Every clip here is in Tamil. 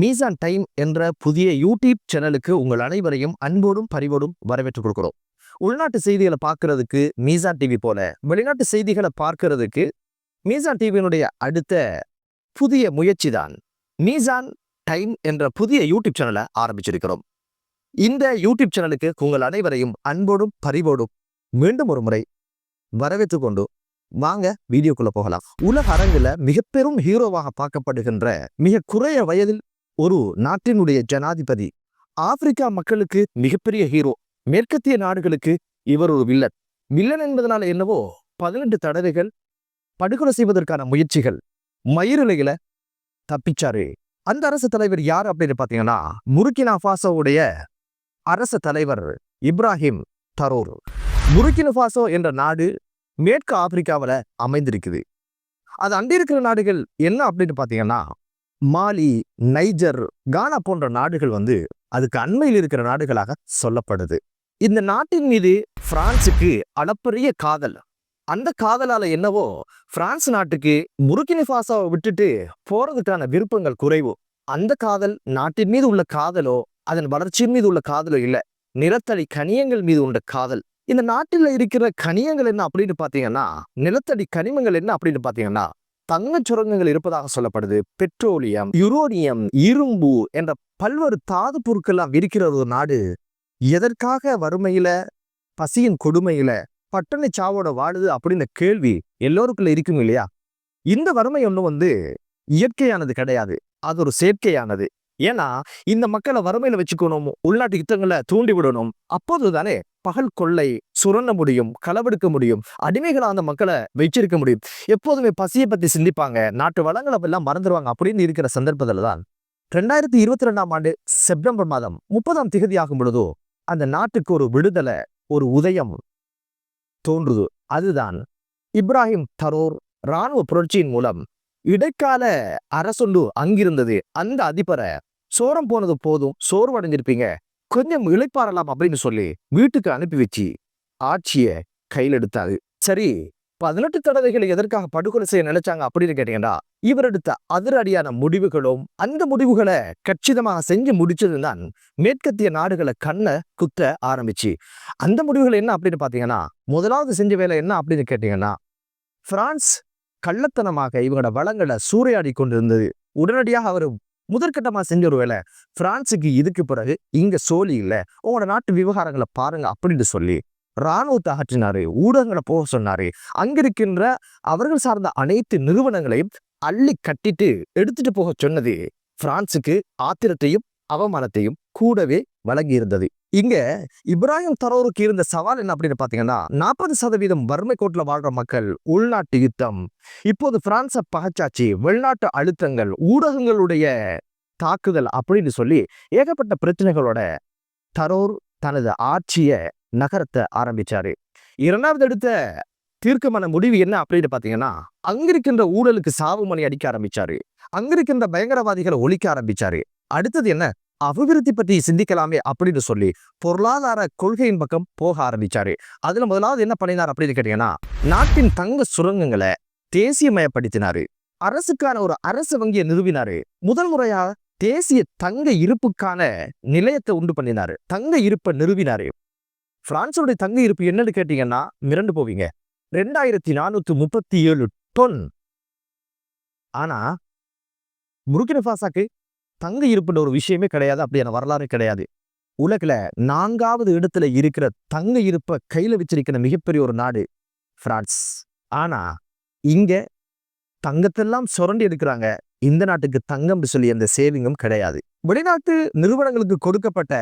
மீசான் டைம் என்ற புதிய யூடியூப் சேனலுக்கு உங்கள் அனைவரையும் அன்போடும் பரிவோடும் வரவேற்றுக் கொடுக்குறோம். உள்நாட்டு செய்திகளை பார்க்கறதுக்கு மீசான் டிவி போல வெளிநாட்டு செய்திகளை பார்க்கறதுக்கு மீசான் டிவியினுடைய அடுத்த புதிய முயற்சி தான் மீசான் டைம் என்ற புதிய யூடியூப் சேனலை ஆரம்பிச்சிருக்கிறோம். இந்த யூடியூப் சேனலுக்கு உங்கள் அனைவரையும் அன்போடும் பரிவோடும் மீண்டும் ஒரு முறை வரவேற்றுக் கொண்டு வாங்க வீடியோக்குள்ள போகலாம். உலக அரங்குல மிக பெரும் ஹீரோவாக பார்க்கப்படுகின்ற மிக குறைய வயதில் ஒரு நாட்டினுடைய ஜனாதிபதி. ஆப்பிரிக்கா மக்களுக்கு மிகப்பெரிய ஹீரோ மேற்கத்திய நாடுகளுக்கு இவர் ஒரு வில்லன் வில்லன் என்பதனால என்னவோ? பதினெட்டு தடவைகள் படுகொலை செய்வதற்கான முயற்சிகள். மயிரிலையில தப்பிச்சாரு. அந்த அரசு தலைவர் யார் அப்படின்னு பாத்தீங்கன்னா முருக்கினா ஃபாசோவுடைய அரச தலைவர் இப்ராஹிம் தரோர். முருக்கின ஃபாசோ என்ற நாடு மேற்கு ஆப்பிரிக்காவில் அமைந்திருக்குது. அது அண்டி இருக்கிற நாடுகள் என்ன அப்படின்னு பார்த்தீங்கன்னா மாலி நைஜர் கானா போன்ற நாடுகள் வந்து அதுக்கு அண்மையில் இருக்கிற நாடுகளாக சொல்லப்படுது. இந்த நாட்டின் மீது பிரான்சுக்கு அளப்பரிய காதல். அந்த காதலால என்னவோ பிரான்ஸ் நாட்டுக்கு முருக்கினிஃபாசாவை விட்டுட்டு போறதுக்கான விருப்பங்கள் குறைவு. அந்த காதல் நாட்டின் மீது உள்ள காதலோ அதன் வளர்ச்சியின் மீது உள்ள காதலோ இல்ல. நிலத்தடி கனியங்கள் மீது உள்ள காதல். இந்த நாட்டில் இருக்கிற கனியங்கள் என்ன அப்படின்னு பாத்தீங்கன்னா நிலத்தடி கனிமங்கள் என்ன அப்படின்னு பாத்தீங்கன்னா தங்கச் சுரங்கங்கள் இருப்பதாக சொல்லப்படுது. பெட்ரோலியம் யுரோனியம் இரும்பு என்ற பல்வேறு தாது பொருட்கள்லாம் விரிக்கிற ஒரு நாடு. எதற்காக வறுமையில பசியின் கொடுமையில பட்டணி சாவோட வாழுது அப்படின்னு கேள்வி எல்லோருக்குள்ள இருக்கும் இல்லையா? இந்த வறுமை ஒன்றும் வந்து இயற்கையானது கிடையாது. அது ஒரு செயற்கையானது. ஏன்னா இந்த மக்களை வறுமையில வச்சுக்கணும் உள்நாட்டு யுத்தங்களை தூண்டி விடணும் அப்போது தானே பகல் கொள்ளை சுரண்ட முடியும் களவெடுக்க முடியும் அடிமைகளா அந்த மக்களை வச்சிருக்க முடியும். எப்போதுமே பசியை பத்தி சிந்திப்பாங்க. நாட்டு வளங்களை எல்லாம் மறந்துடுவாங்க அப்படின்னு இருக்கிற சந்தர்ப்பத்தில் தான் ரெண்டாயிரத்தி இருபத்தி ரெண்டாம் ஆண்டு செப்டம்பர் மாதம் முப்பதாம் திகதி ஆகும் பொழுதோ அந்த நாட்டுக்கு ஒரு விடுதலை ஒரு உதயம் தோன்றுது. அதுதான் இப்ராஹிம் தரோர் இராணுவ புரட்சியின் மூலம் இடைக்கால அரசொண்டு அங்கிருந்தது. அந்த அதிபரை சோரம் போனது போதும் சோர்வடைஞ்சிருப்பீங்க. கொஞ்சம் இழைப்பாரலாம் அப்படின்னு சொல்லி வீட்டுக்கு அனுப்பி வச்சு ஆட்சிய கையில் எடுத்தாரு. சரி பதினெட்டு தடவைகளை எதற்காக படுகொலை செய்ய நினைச்சாங்க அப்படின்னு கேட்டீங்கன்னா இவர் எடுத்த அதிரடியான முடிவுகளும் அந்த முடிவுகளை கச்சிதமாக செஞ்சு முடிச்சதுதான் மேற்கத்திய நாடுகளை கண்ணை குத்த ஆரம்பிச்சு. அந்த முடிவுகள் என்ன அப்படின்னு பாத்தீங்கன்னா முதலாவது செஞ்ச வேலை என்ன அப்படின்னு கேட்டீங்கன்னா பிரான்ஸ் கள்ளத்தனமாக இவங்களோட வளங்களை சூறையாடி கொண்டிருந்தது. உடனடியாக அவர் முதற்கட்டமா செஞ்ச ஒரு வேலை. பிரான்சுக்கு இதுக்கு பிறகு இங்க சோழி இல்லை. உங்களோட நாட்டு விவகாரங்களை பாருங்க அப்படின்னு சொல்லி இராணுவத்தை அகற்றினாரு. ஊடகங்களை போக சொன்னாரு. அங்கிருக்கின்ற அவர்கள் சார்ந்த அனைத்து நிறுவனங்களையும் அள்ளி கட்டிட்டு எடுத்துட்டு போக சொன்னது. பிரான்சுக்கு ஆத்திரத்தையும் அவமானத்தையும் கூடவே வழங்கி இருந்தது இங்க இப்ராஹிம் தரோருக்கு இருந்த சவால் என்ன அப்படின்னு பாத்தீங்கன்னா நாற்பது சதவீதம் வறுமை கோட்டில் வாழ்ற மக்கள் உள்நாட்டு யுத்தம். இப்போது பிரான்ஸை பகச்சாட்சி வெளிநாட்டு அழுத்தங்கள் ஊடகங்களுடைய தாக்குதல் அப்படின்னு சொல்லி ஏகப்பட்ட பிரச்சனைகளோட தரோர் தனது ஆட்சிய நகரத்தை ஆரம்பிச்சாரு. இரண்டாவது எடுத்த தீர்க்கமான முடிவு என்ன அப்படின்னு பார்த்தீங்கன்னா அங்கிருக்கின்ற ஊழலுக்கு சாவு மணி அடிக்க ஆரம்பிச்சாரு. அங்கிருக்கின்ற பயங்கரவாதிகளை ஒழிக்க ஆரம்பிச்சாரு. அடுத்தது என்ன? அபிவிருத்தி பற்றி சிந்திக்கலாமே அப்படின்னு சொல்லி பொருளாதார கொள்கையின் பக்கம் போக ஆரம்பிச்சாரு. அதுல முதலாவது என்ன பண்ணினார் அப்படின்னு கேட்டீங்கன்னா நாட்டின் தங்க சுரங்கங்களை தேசியமயப்படுத்தினாரு. அரசுக்கான ஒரு அரசு வங்கியை நிறுவினாரு. முதல் முறையா தேசிய தங்க இருப்புக்கான நிலையத்தை உண்டு பண்ணினாரு. தங்க இருப்பை நிறுவினாரு. பிரான்ஸோட தங்க இருப்பு என்னன்னு கேட்டீங்கன்னா மிரண்டு போவீங்க. ரெண்டாயிரத்தி நானூத்தி முப்பத்தி ஏழு டொன். ஆனா முருகினபாசாக்கு தங்க இருப்புன்ற ஒரு விஷயமே கிடையாது. அப்படியான வரலாறு கிடையாது. உலகில் நான்காவது இடத்துல இருக்கிற தங்க இருப்பை கையில வச்சிருக்கிற மிகப்பெரிய ஒரு நாடு ஃப்ரான்ஸ். ஆனா இங்க தங்கத்தெல்லாம் சுரண்டி எடுக்கிறாங்க. இந்த நாட்டுக்கு தங்கம் சொல்லி அந்த சேவிங்கும் கிடையாது. வெளிநாட்டு நிறுவனங்களுக்கு கொடுக்கப்பட்ட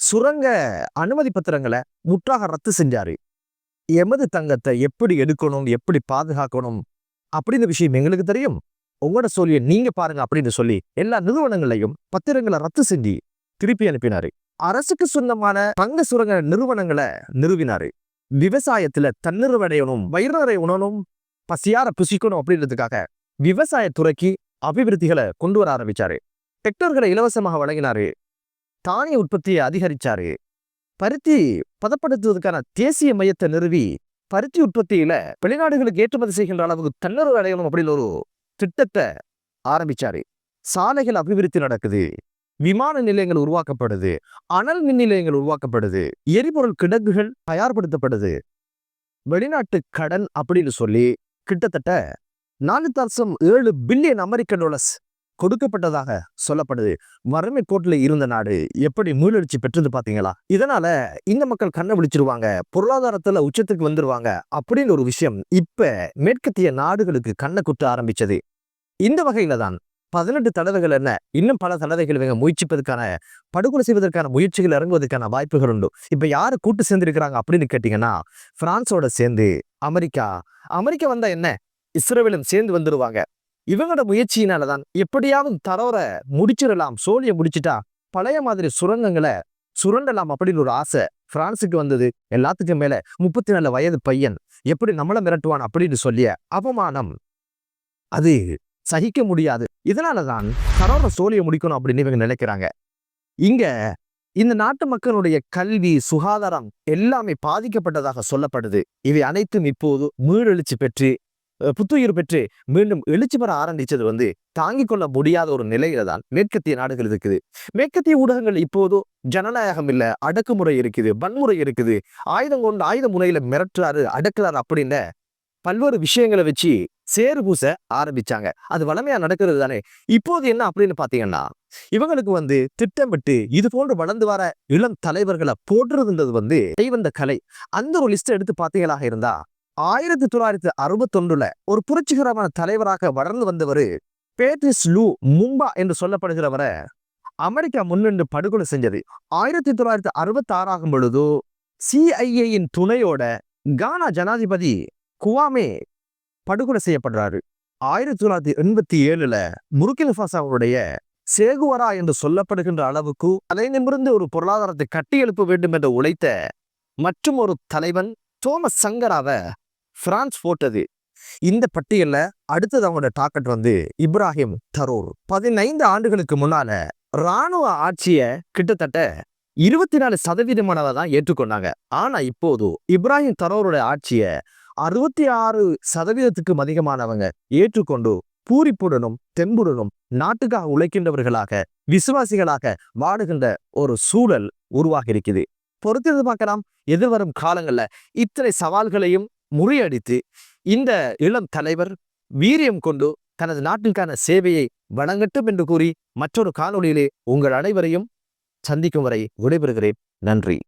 சுரங்க அனுமதி பத்திரங்களை முற்றாக ரத்து செஞ்சாரு. எமது தங்கத்தை எப்படி எடுக்கணும் எப்படி பாதுகாக்கணும் அப்படின்ற விஷயம் எங்களுக்கு தெரியும். உங்களோட சொல்லிய நீங்க பாருங்க அப்படின்னு சொல்லி எல்லா நிறுவனங்களையும் பத்திரங்களை ரத்து செஞ்சு திருப்பி அனுப்பினாரு. அரசுக்கு சொந்தமான தங்க சுரங்க நிறுவனங்களை நிறுவினாரு. விவசாயத்துல தன்னிறுவடையணும் வயிறு உணனும் பசியார புசிக்கணும் அப்படின்றதுக்காக விவசாயத்துறைக்கு அபிவிருத்திகளை கொண்டு வர ஆரம்பிச்சாரு. டெக்டர்களை இலவசமாக வழங்கினாரு. தானிய உற்பத்தியை அதிகரிச்சாரு. பருத்தி பதப்படுத்துவதற்கான தேசிய மையத்தை நிறுவி பருத்தி உற்பத்தியில வெளிநாடுகளுக்கு ஏற்றுமதி செய்கின்ற அளவுக்கு தன்னிறவு அடையணும் அப்படின்னு ஒரு திட்டத்தை ஆரம்பிச்சாரு. சாலைகள் அபிவிருத்தி நடக்குது. விமான நிலையங்கள் உருவாக்கப்படுது. அனல் மின் நிலையங்கள் உருவாக்கப்படுது. எரிபொருள் கிடங்குகள் தயார்படுத்தப்படுது. வெளிநாட்டு கடன் அப்படின்னு சொல்லி கிட்டத்தட்ட நாலு தசம் ஏழு பில்லியன் அமெரிக்க டாலர்ஸ் கொடுக்கப்பட்டதாக சொல்லப்படுது. வறுமை கோட்டில் இருந்த நாடு எப்படி மீளெழுச்சி பெற்றது பாத்தீங்களா இதனால இந்த மக்கள் கண்ணை விழிச்சிருவாங்க பொருளாதாரத்துல உச்சத்துக்கு வந்துருவாங்க அப்படின்னு ஒரு விஷயம் இப்ப மேற்கத்திய நாடுகளுக்கு கண்ணை குத்த ஆரம்பிச்சது. இந்த வகையில தான் பதினெட்டு தடவைகள் என்ன இன்னும் பல தடவைகள் இவங்க முயற்சிப்பதற்கான படுகொலை செய்வதற்கான முயற்சிகள் இறங்குவதற்கான வாய்ப்புகள் உண்டு. இப்ப யார் கூட்டு சேர்ந்திருக்கிறாங்க அப்படின்னு கேட்டீங்கன்னா பிரான்ஸோட சேர்ந்து அமெரிக்கா அமெரிக்கா வந்தால் என்ன இஸ்ரேலும் சேர்ந்து வந்துடுவாங்க இவங்களோட முயற்சியினால தான் எப்படியாவது தரோர முடிச்சிடலாம் சோழியை முடிச்சிட்டா பழைய மாதிரி சுரங்கங்களை சுரண்டலாம் அப்படின்னு ஒரு ஆசை பிரான்சுக்கு வந்தது. எல்லாத்துக்கும் மேல முப்பத்தி நாலு வயது பையன் எப்படி நம்மள மிரட்டுவான் அப்படின்னு சொல்லிய அவமானம். அது சகிக்க முடியாது. இதனாலதான் தரோர சோழியை முடிக்கணும் அப்படின்னு இவங்க நினைக்கிறாங்க. இங்க இந்த நாட்டு மக்களுடைய கல்வி சுகாதாரம் எல்லாமே பாதிக்கப்பட்டதாக சொல்லப்படுது. இவை அனைத்தும் இப்போது மீளெழுச்சி பெற்று புத்துயிர் பெற்று மீண்டும் எழுச்சி பெற ஆரம்பிச்சது வந்து தாங்கிக் கொள்ள முடியாத ஒரு நிலையில தான் மேற்கத்திய நாடுகள் இருக்குது. மேற்கத்திய ஊடகங்கள் இப்போது ஜனநாயகம் இல்ல அடக்குமுறை இருக்குது வன்முறை இருக்குது. ஆயுதம் கொண்டு ஆயுத முறையில மிரட்டுறாரு அடக்குறாரு அப்படின்னு பல்வேறு விஷயங்களை வச்சு சேறு பூச ஆரம்பிச்சாங்க. அது வளமையா நடக்கிறது தானே? இப்போது என்ன அப்படின்னு பாத்தீங்கன்னா இவங்களுக்கு வந்து திட்டமிட்டு இது போன்று வளர்ந்து வர இளம் தலைவர்களை போடுறதுன்றது வந்து கைவந்த கலை. அந்த ஒரு லிஸ்ட் எடுத்து பாத்தீங்களாக இருந்தா ஆயிரத்தி தொள்ளாயிரத்தி அறுபத்தொன்றுல ஒரு புரட்சிகரமான தலைவராக வளர்ந்து வந்தவர் பேட்ரிஸ் லூ மும்பா என்று சொல்லப்படுகிறவரை அமெரிக்கா முன்னின்று படுகொலை செஞ்சது. ஆயிரத்தி தொள்ளாயிரத்தி அறுபத்தி ஆறாகும் பொழுது சிஐஏயின் துணையோட கானா ஜனாதிபதி குவாமே படுகொலை செய்யப்படுறாரு. ஆயிரத்தி தொள்ளாயிரத்தி எண்பத்தி ஏழுல முருக்கில் அவருடைய சேகுவரா என்று சொல்லப்படுகின்ற அளவுக்கு அதை நிமிர்ந்து ஒரு பொருளாதாரத்தை கட்டியெழுப்ப வேண்டும் என்று உழைத்த மற்றும் ஒரு தலைவன் தோமஸ் சங்கராவை பிரான்ஸ் போட்டது. இந்த பட்டியல்ல அடுத்தது அவங்களோட டாக்கெட் வந்து இப்ராஹிம் தரூர். பதினைந்து ஆண்டுகளுக்கு முன்னால ராணுவ ஆட்சியை கிட்டத்தட்ட இருபத்தி நாலு சதவீதமானவை தான் ஏற்றுக்கொண்டாங்க. ஆனா இப்போது இப்ராஹிம் தரோருடைய ஆட்சியை அறுபத்தி ஆறு சதவீதத்துக்கும் அதிகமானவங்க ஏற்றுக்கொண்டு பூரிப்புடனும் தெம்புடனும் நாட்டுக்காக உழைக்கின்றவர்களாக விசுவாசிகளாக வாடுகின்ற ஒரு சூழல் உருவாகி இருக்குது பொறுத்திருந்து பார்க்கலாம்? எதிர்வரும் காலங்கள்ல இத்தனை சவால்களையும் முறியடித்து இந்த இளம் தலைவர் வீரியம் கொண்டு தனது நாட்டிற்கான சேவையை வழங்கட்டும் என்று கூறி மற்றொரு காணொளியிலே உங்கள் அனைவரையும் சந்திக்கும் வரை விடைபெறுகிறேன். நன்றி.